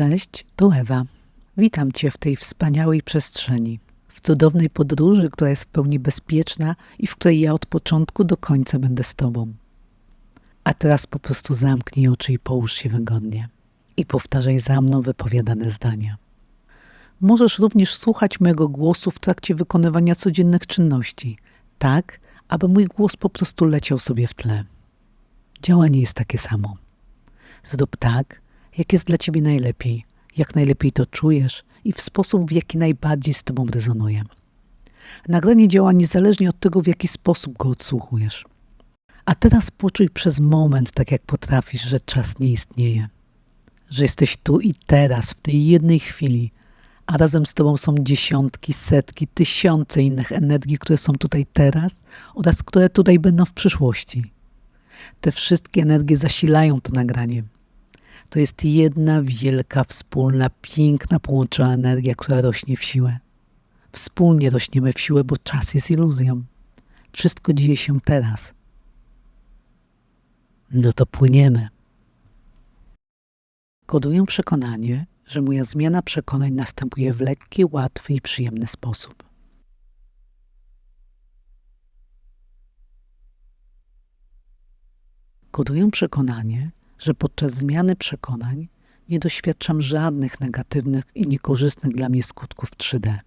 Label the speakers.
Speaker 1: Cześć, tu Ewa. Witam Cię w tej wspaniałej przestrzeni, w cudownej podróży, która jest w pełni bezpieczna i w której ja od początku do końca będę z Tobą. A teraz po prostu zamknij oczy i połóż się wygodnie i powtarzaj za mną wypowiadane zdania. Możesz również słuchać mojego głosu w trakcie wykonywania codziennych czynności, tak aby mój głos po prostu leciał sobie w tle. Działanie jest takie samo. Zrób tak, jak jest dla ciebie najlepiej, jak najlepiej to czujesz i w sposób, w jaki najbardziej z tobą rezonuje. Nagranie działa niezależnie od tego, w jaki sposób go odsłuchujesz. A teraz poczuj przez moment, tak jak potrafisz, że czas nie istnieje. Że jesteś tu i teraz, w tej jednej chwili, a razem z Tobą są dziesiątki, setki, tysiące innych energii, które są tutaj teraz oraz które tutaj będą w przyszłości. Te wszystkie energie zasilają to nagranie. To jest jedna wielka, wspólna, piękna, połączona energia, która rośnie w siłę. Wspólnie rośniemy w siłę, bo czas jest iluzją. Wszystko dzieje się teraz. No to płyniemy. Koduję przekonanie, że moja zmiana przekonań następuje w lekki, łatwy i przyjemny sposób. Koduję przekonanie, że podczas zmiany przekonań nie doświadczam żadnych negatywnych i niekorzystnych dla mnie skutków 3D.